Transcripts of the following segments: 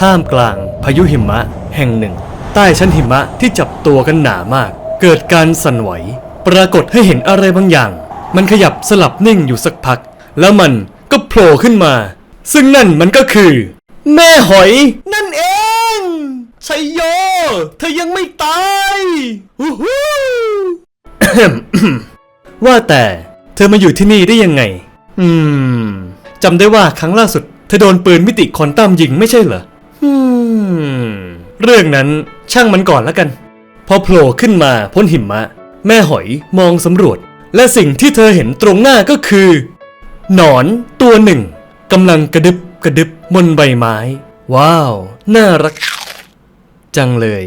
ท่ามกลางพายุหิมะแห่งหนึ่ง ใต้ชั้นหิมะที่จับตัวกันหนามาก เกิดการสั่นไหว ปรากฏให้เห็นอะไรบางอย่าง มันขยับสลับนิ่งอยู่สักพัก แล้วมันก็โผล่ขึ้นมา ซึ่งนั่นมันก็คือ แม่หอยนั่นเองชัยโย เธอยังไม่ตายฮู้ฮู้ว่าแต่เธอมาอยู่ที่นี่ได้ยังไง อืมจำได้ว่าครั้งล่าสุด เธอโดนปืนมิติคอนตัมยิงไม่ใช่เหรอ เรื่องนั้นช่างมันก่อนแล้วกัน พอโผล่ขึ้นมาพ้นหิมะ แม่หอยมองสำรวจ และสิ่งที่เธอเห็นตรงหน้าก็คือ หนอนตัวหนึ่งกำลังกระดึบกระดึบบนใบไม้ ว้าว น่ารัก จังเลย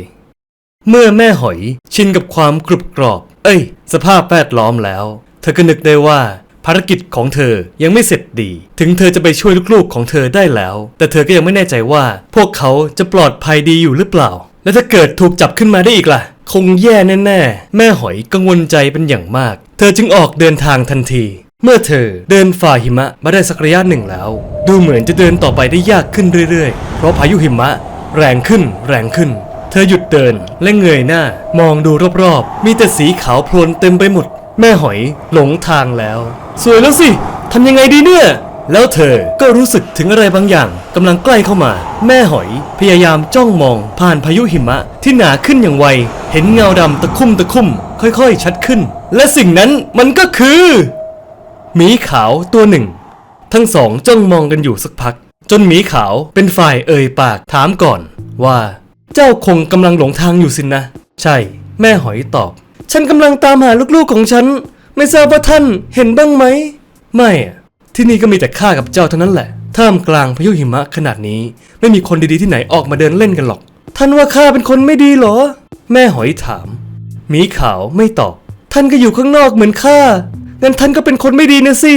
เมื่อแม่หอยชินกับความกรุบกรอบ เอ้ย สภาพแวดล้อมแล้ว เธอก็นึกได้ว่า ภารกิจของเธอยังไม่เสร็จดี ถึงเธอจะไปช่วยลูกๆของเธอได้แล้ว แต่เธอก็ยังไม่แน่ใจว่า พวกเขาจะปลอดภัยดีอยู่หรือเปล่า และถ้าเกิดถูกจับขึ้นมาได้อีกล่ะ คงแย่แน่ๆ แม่หอยกังวลใจเป็นอย่างมาก เธอจึงออกเดินทางทันที เมื่อเธอเดินฝ่าหิมะมาได้สักระยะหนึ่งแล้ว ดูเหมือนจะเดินต่อไปได้ยากขึ้นเรื่อยๆ เพราะพายุหิมะ แรงขึ้น แรงขึ้น เธอหยุดเดินและเงยหน้า มองดูรอบๆ มีแต่สีขาวโพลนเต็มไปหมด แม่หอยหลงทางแล้ว สวยแล้วสิทำยังไงดีเนี่ย แล้วเธอก็รู้สึกถึงอะไรบางอย่างกำลังใกล้เข้ามา แม่หอยพยายามจ้องมองผ่านพายุหิมะที่หนาขึ้นอย่างไว เห็นเงาดำตะคุ่มตะคุ่ม ค่อยๆ ชัดขึ้น และสิ่งนั้นมันก็คือหมีขาวตัวหนึ่ง ทั้งสองจ้องมองกันอยู่สักพัก จนหมีขาวเป็นฝ่ายเอ่ยปากถามก่อน ว่า เจ้าคงกำลังหลงทางอยู่สินนะ ใช่ แม่หอยตอบ ฉันกำลังตามหาลูกๆของฉัน ไม่ทราบว่าท่านเห็นบ้างไหม ไม่อะที่นี่ก็มีแต่ข้ากับเจ้าเท่านั้นแหละ ท่ามกลางพายุหิมะขนาดนี้ ไม่มีคนดีๆที่ไหนออกมาเดินเล่นกันหรอก ท่านว่าข้าเป็นคนไม่ดีเหรอ แม่หอยถาม มีขาวไม่ตอบ ท่านก็อยู่ข้างนอกเหมือนข้า งั้นท่านก็เป็นคนไม่ดีนะสิ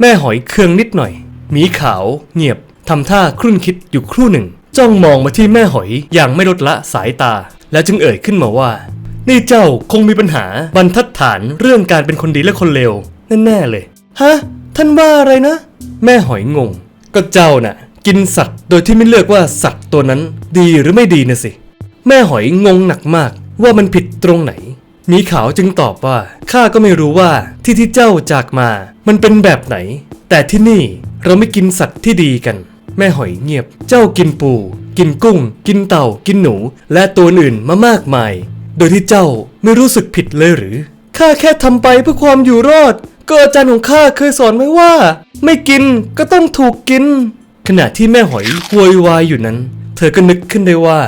แม่หอยเคืองนิดหน่อย มีขาวเงียบทำท่าครุ่นคิดอยู่ครู่หนึ่ง จ้องมองมาที่แม่หอยอย่างไม่ลดละสายตา แล้วจึงเอ่ยขึ้นมาว่า นี่เจ้าคงมีปัญหาบรรทัดฐานเรื่องการเป็นคนดีและคนเลวแน่ๆเลย ฮะ ท่านว่าอะไรนะ แม่หอยงง ก็เจ้าน่ะ กินสัตว์โดยที่ไม่เลือกว่าสัตว์ตัวนั้นดีหรือไม่ดีนะสิ แม่หอยงงหนักมากว่ามันผิดตรงไหนมีขาวจึงตอบว่าข้าก็ไม่รู้ว่าที่ที่เจ้าจากมา มันเป็นแบบไหน แต่ที่นี่เราไม่กินสัตว์ที่ดีกัน แม่หอยเงียบ เจ้ากินปู กินกุ้ง กินเต่า กินหนู และตัวอื่นมามากมาย โดยที่เจ้าไม่รู้สึกผิดเลยหรือ ข้าแค่ทำไปเพื่อความอยู่รอด ก็อาจารย์ของข้าเคยสอนไว้ว่า ไม่กินก็ต้องถูกกิน ขณะที่แม่หอยโวยวายอยู่นั้น เธอก็นึกขึ้นได้ว่า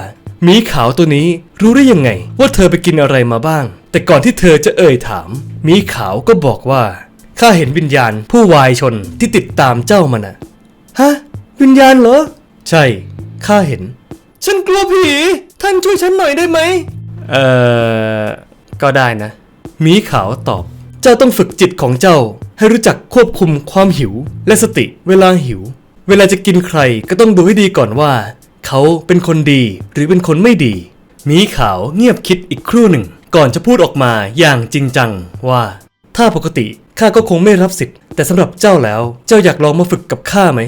หมีขาวตัวนี้รู้ได้ยังไง ว่าเธอไปกินอะไรมาบ้าง แต่ก่อนที่เธอจะเอ่ยถามหมีขาวก็บอกว่าข้าเห็นวิญญาณผู้วายชนที่ติดตามเจ้ามันนะฮะ วิญญาณเหรอ ใช่ ข้าเห็น ฉันกลัวผี ท่านช่วยฉันหน่อยได้ไหม เอ่อ ก็ได้นะหมีขาวตอบ เจ้าต้องฝึกจิตของเจ้า ให้รู้จักควบคุมความหิว และสติเวลาหิว เวลาจะกินใครก็ต้องดูให้ดีก่อนว่า เขาเป็นคนดีหรือเป็นคนไม่ดีหมีขาวเงียบคิดอีกครู่หนึ่ง ก่อนจะพูดออกมาอย่างจริงจังว่า ถ้าปกติข้าก็คงไม่รับสิทธิ์แต่สำหรับเจ้าแล้วเจ้าอยากลองมาฝึกกับข้าไหม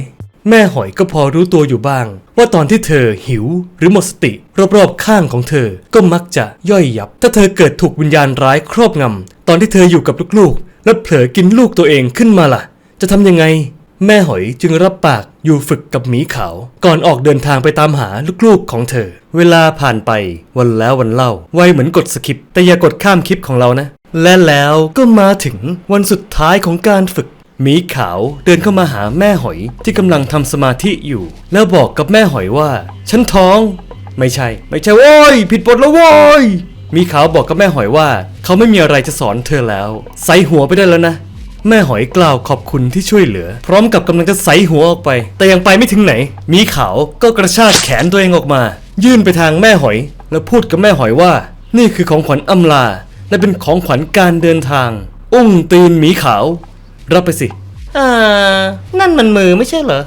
แม่หอยก็พอรู้ตัวอยู่บ้าง ว่าตอนที่เธอหิวหรือหมดสติ รอบๆข้างของเธอก็มักจะย่อยยับ ถ้าเธอเกิดถูกวิญญาณร้ายครอบงำตอนที่เธออยู่กับลูกๆ แล้วเผลอกินลูกตัวเองขึ้นมาล่ะ จะทำยังไง แม่หอยจึงรับปากอยู่ฝึกกับหมีขาว ก่อนออกเดินทางไปตามหาลูกๆของเธอ เวลาผ่านไปวันแล้ววันเล่าไวเหมือนกดสคิปแต่อย่ากดข้ามคลิปของเรานะ และแล้วก็มาถึงวันสุดท้ายของการฝึก หมีขาวเดินเข้ามาหาแม่หอยที่กำลังทำสมาธิอยู่ แล้วบอกกับแม่หอยว่า ฉันท้อง ไม่ใช่ ไม่ใช่โว้ยผิดบทแล้วโว้ยหมีขาวบอกกับแม่หอยว่า เขาไม่มีอะไรจะสอนเธอแล้ว ใส่หัวไปได้แล้วนะ แม่หอยกล่าวขอบคุณที่ช่วยเหลือ พร้อมกับกำลังจะใส่หัวออกไป แต่ยังไปไม่ถึงไหนหมีขาวก็กระชากแขนตัวเองออกมา ยื่นไปทางแม่หอย แล้วพูดกับแม่หอยว่า นี่คือของขวัญอำลา และเป็นของขวัญการเดินทาง อุ้งตีนหมีขาว รับไปสิ อ่า นั่นมันมือไม่ใช่เหรอ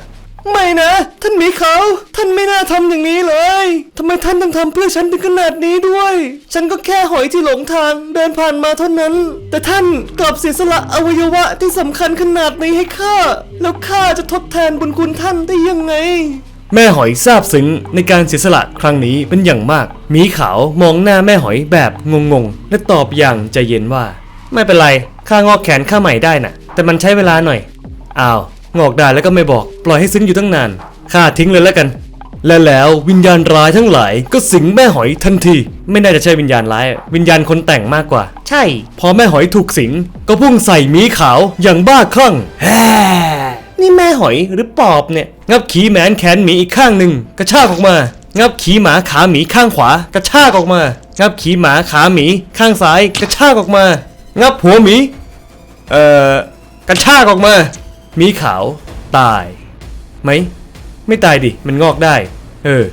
ไม่นะ ท่านหมีขาวท่านไม่น่าทำอย่างนี้เลยทำไมท่านต้องทำเพื่อฉันถึงขนาดนี้ด้วย ฉันก็แค่หอยที่หลงทางเดินผ่านมาเท่านั้น แต่ท่านกลับเสียสละอวัยวะที่สำคัญขนาดนี้ให้ข้า แล้วข้าจะทดแทนบุญคุณท่านได้ยังไง แม่หอยซาบซึ้งในการเสียสละครั้งนี้เป็นอย่างมากหมีขาวมองหน้าแม่หอยแบบงงๆ และตอบอย่างใจเย็นว่า ไม่เป็นไร ข้างอกแขนข้าใหม่ได้น่ะ แต่มันใช้เวลาหน่อย อ้าวงอกได้แล้วก็ไม่บอก ปล่อยให้ซึ้งอยู่ตั้งนานข้าทิ้งเลยแล้วกัน และแล้ววิญญาณร้ายทั้งหลาย ก็สิงแม่หอยทันที ไม่น่าจะใช่วิญญาณร้าย วิญญาณคนแต่งมากกว่า ใช่ พอแม่หอยถูกสิง ก็พุ่งใส่หมีขาวอย่างบ้าคลั่งแฮ่นี่แม่หอยหรือปอบเนี่ย งับขีแมนแขนหมีอีกข้างหนึ่งกระชากออกมา งับขีหมาขาหมีข้างขวากระชากออกมา งับขีหมาขาหมีข้างซ้ายกระชากออกมา งับหัวหมี เอ่อก ระชากออกมา มีขาว ตายไหม ไม่ตายดิ มันงอกได้ เออ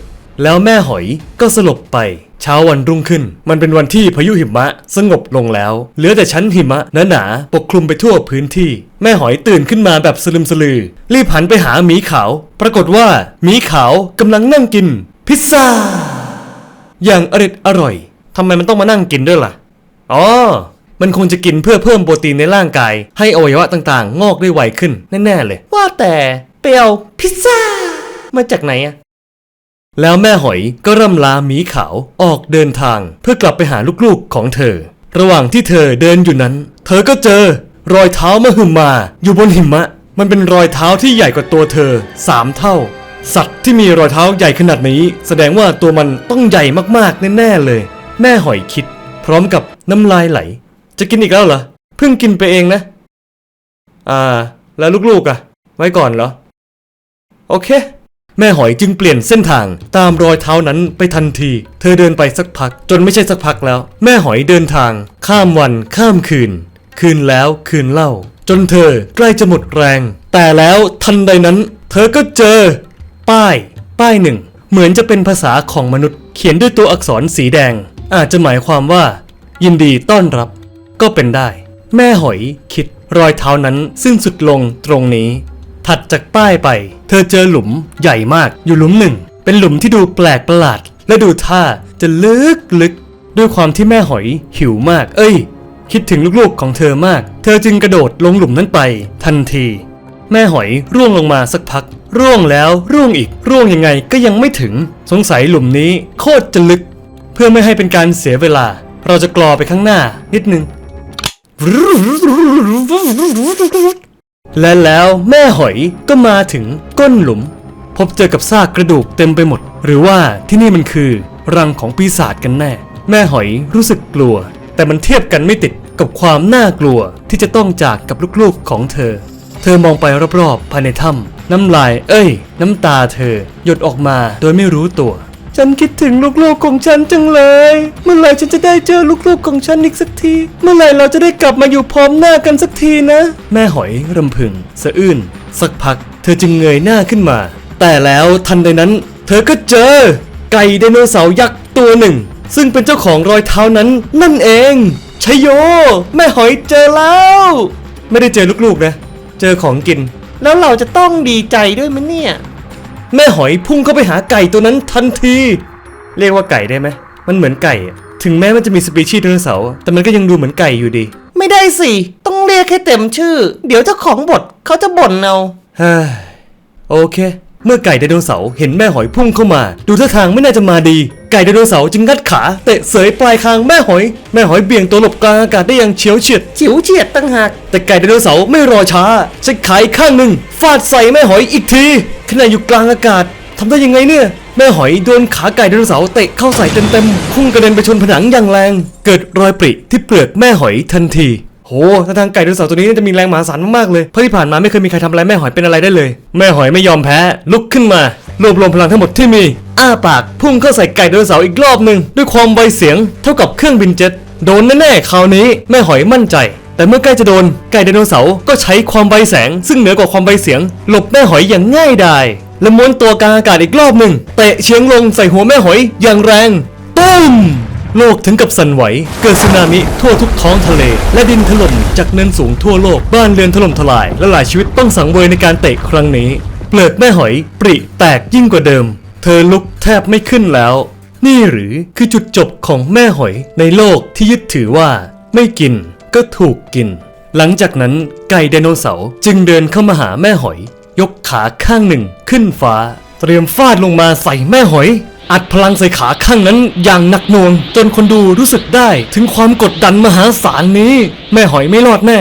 แล้วแม่หอยก็สลบไป เช้าวันรุ่งขึ้น มันเป็นวันที่พายุหิมะสงบลงแล้ว เหลือแต่ชั้นหิมะหนาๆปกคลุมไปทั่วพื้นที่ แม่หอยตื่นขึ้นมาแบบสลึมสลือ รีบหันไปหาหมีขาว ปรากฏว่าหมีขาวกำลังนั่งกิน พิซซ่า อย่างอร็ดอร่อยทำไมมันต้องมานั่งกินด้วยล่ะ อ๋อ มันคงจะกินเพื่อเพิ่มโปรตีนในร่างกาย ให้อวัยวะต่างๆ งอกได้ไวขึ้นแน่ๆเลย ว่าแต่เปียวพิซซ่ามาจากไหนอะแล้วแม่หอยก็ร่ำลาหมีขาวออกเดินทางเพื่อกลับไปหาลูกๆของเธอ ระหว่างที่เธอเดินอยู่นั้น เธอก็เจอ รอยเท้ามหึมา อยู่บนหิมะ มันเป็นรอยเท้าที่ใหญ่กว่าตัวเธอสามเท่า สัตว์ที่มีรอยเท้าใหญ่ขนาดนี้ แสดงว่าตัวมันต้องใหญ่มากๆแน่ๆเลย แม่หอยคิด พร้อมกับน้ำลายไหล จะกินอีกแล้วเหรอ เพิ่งกินไปเองนะ อ่า แล้วลูกๆอะไว้ก่อนเหรอ โอเค แม่หอยจึงเปลี่ยนเส้นทางตามรอยเท้านั้นไปทันที เธอเดินไปสักพัก จนไม่ใช่สักพักแล้ว แม่หอยเดินทาง ข้ามวัน ข้ามคืน คืนแล้วคืนเล่า จนเธอใกล้จะหมดแรง แต่แล้วทันใดนั้น เธอก็เจอ ป้าย ป้ายหนึ่ง เหมือนจะเป็นภาษาของมนุษย์ เขียนด้วยตัวอักษรสีแดง อาจจะหมายความว่า ยินดีต้อนรับ ก็เป็นได้ แม่หอยคิดรอยเท้านั้นสิ้นสุดลงตรงนี้ ถัดจากป้ายไป เธอเจอหลุมใหญ่มากอยู่หลุมหนึ่ง เป็นหลุมที่ดูแปลกประหลาด และดูท่าจะลึกลึก ด้วยความที่แม่หอยหิวมาก เอ้ย คิดถึงลูกๆของเธอมาก เธอจึงกระโดดลงหลุมนั้นไป ทันที แม่หอยร่วงลงมาสักพัก ร่วงแล้วร่วงอีกร่วงยังไงก็ยังไม่ถึง สงสัยหลุมนี้โคตรจะลึก เพื่อไม่ให้เป็นการเสียเวลา เราจะกรอไปข้างหน้านิดนึง และแล้วแม่หอยก็มาถึงก้นหลุม พบเจอกับซากกระดูกเต็มไปหมด หรือว่าที่นี่มันคือ รังของปีศาจกันแน่ แม่หอยรู้สึกกลัว แต่มันเทียบกันไม่ติดกับความน่ากลัวที่จะต้องจากกับลูกๆของเธอ เธอมองไปรอบๆภายในถ้ำน้ำลาย เอ้ย น้ำตาเธอ หยดออกมาโดยไม่รู้ตัว ฉันคิดถึงลูกๆของฉันจังเลย เมื่อไหร่ฉันจะได้เจอลูกๆของฉันอีกสักที เมื่อไหร่เราจะได้กลับมาอยู่พร้อมหน้ากันสักทีนะ แม่หอยรำพึง สะอื้นสักพัก เธอจึงเงยหน้าขึ้นมา แต่แล้วทันใดนั้น เธอก็เจอ ไก่ไดโนเสาร์ยักษ์ตัวหนึ่ง ซึ่งเป็นเจ้าของรอยเท้านั้น นั่นเองชยโย แม่หอยเจอแล้ว ไม่ได้เจอลูกๆนะ เจอของกิน แล้วเราจะต้องดีใจด้วยมั้ยเนี่ย แม่หอยพุ่งเข้าไปหาไก่ตัวนั้นทันที เรียกว่าไก่ได้ไหม มันเหมือนไก่อะถึงแม้มันจะมีสปีชีส์ไดโนเสาร์แต่มันก็ยังดูเหมือนไก่อยู่ดี ไม่ได้สิ ต้องเรียกให้เต็มชื่อ เดี๋ยวเจ้าของบทเขาจะบ่นเอาเฮ้ยโอเค เมื่อไก่ไดโนเสาร์เห็นแม่หอยพุ่งเข้ามา ดูท่าทางไม่น่าจะมาดี ไก่ไดโนเสาร์จึงงัดขาเตะเสยปลายคางแม่หอย แม่หอยเบี่ยงตัวหลบกลางอากาศได้อย่างเฉียวเฉียดฉิวเฉียดตั้งหากแต่ไก่ไดโนเสาร์ไม่รอช้าใช้ขาอีกข้างหนึ่งฟาดใส่แม่หอยอีกทีขณะอยู่กลางอากาศทำได้ยังไงเนี่ยแม่หอยโดนขาไก่ไดโนเสาร์เตะเข้าใส่เต็มๆพุ่งกระเด็นไปชนผนังอย่างแรง เกิดรอยปริที่เปลือกแม่หอยทันทีโหท่าทางไก่ไดโนเสาร์ตัวนี้น่าจะมีแรงมหาศาลมากๆเลยเพราะที่ผ่านมาไม่เคยมีใครทำอะไรแม่หอยเป็นอะไรได้เลย แม่หอยไม่ยอมแพ้ลุกขึ้นมา รวบรวมพลังทั้งหมดที่มี อ้าปากพุ่งเข้าใส่ไก่ไดโนเสาร์อีกรอบหนึ่งด้วยความไวเสียงเท่ากับเครื่องบินเจ็ตโดนแน่ๆคราวนี้แม่หอยมั่นใจ แต่เมื่อใกล้จะโดนไก่ไดโนเสาร์ก็ใช้ความไวแสง ซึ่งเหนือกว่าความไวเสียง หลบแม่หอยอย่างง่ายดายและม้วนตัวกลางอากาศอีกรอบหนึ่งเตะเฉียงลงใส่หัวแม่หอยอย่างแรงตุ้มโลกถึงกับสั่นไหว เกิดสึนามิทั่วทุกท้องทะเล และดินถล่มจากเนินสูงทั่วโลก บ้านเรือนถล่มทลาย และหลายชีวิตต้องสังเวยในการเตะครั้งนี้ เปลือกแม่หอยปริแตกยิ่งกว่าเดิม เธอลุกแทบไม่ขึ้นแล้ว นี่หรือคือจุดจบของแม่หอยในโลกที่ยึดถือว่า ไม่กินก็ถูกกิน หลังจากนั้นไก่ไดโนเสาร์จึงเดินเข้ามาหาแม่หอย ยกขาข้างหนึ่งขึ้นฟ้า เตรียมฟาดลงมาใส่แม่หอย อัดพลังใส่ขาข้างนั้นอย่างหนักหน่วง จนคนดูรู้สึกได้ถึงความกดดันมหาศาลนี้ แม่หอยไม่รอดแน่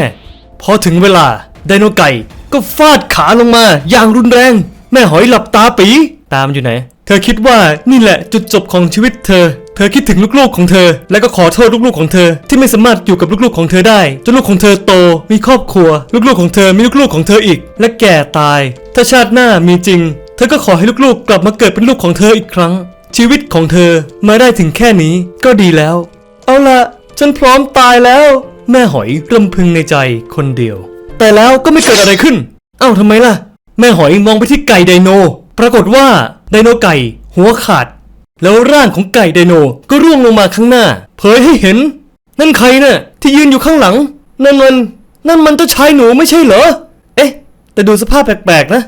พอถึงเวลาไดโนไก่ ก็ฟาดขาลงมา อย่างรุนแรง แม่หอยหลับตาปี ตามอยู่ไหน เธอคิดว่านี่แหละจุดจบของชีวิตเธอ เธอคิดถึงลูกๆของเธอ และก็ขอโทษลูกๆของเธอ ที่ไม่สามารถอยู่กับลูกๆของเธอได้จนลูกของเธอโต มีครอบครัว ลูกๆของเธอมีลูกๆของเธออีก และแก่ตาย ถ้าชาติหน้ามีจริง เธอก็ขอให้ลูกๆ กลับมาเกิดเป็นลูกของเธออีกครั้ง ชีวิตของเธอมาได้ถึงแค่นี้ก็ดีแล้ว เอาละฉันพร้อมตายแล้ว แม่หอยรำพึงในใจคนเดียว แต่แล้วก็ไม่เกิดอะไรขึ้น เอ้าทำไมล่ะ แม่หอยมองไปที่ไก่ไดโน ปรากฏว่าไดโนไก่ หัวขาด แล้วร่างของไก่ไดโนก็ร่วงลงมาข้างหน้า เผยให้เห็น นั่นใครน่ะที่ยืนอยู่ข้างหลัง นั่นมัน นั่นมันเจ้าชายหนูไม่ใช่เหรอ เอ๊ะ แต่ดูสภาพแปลกๆนะ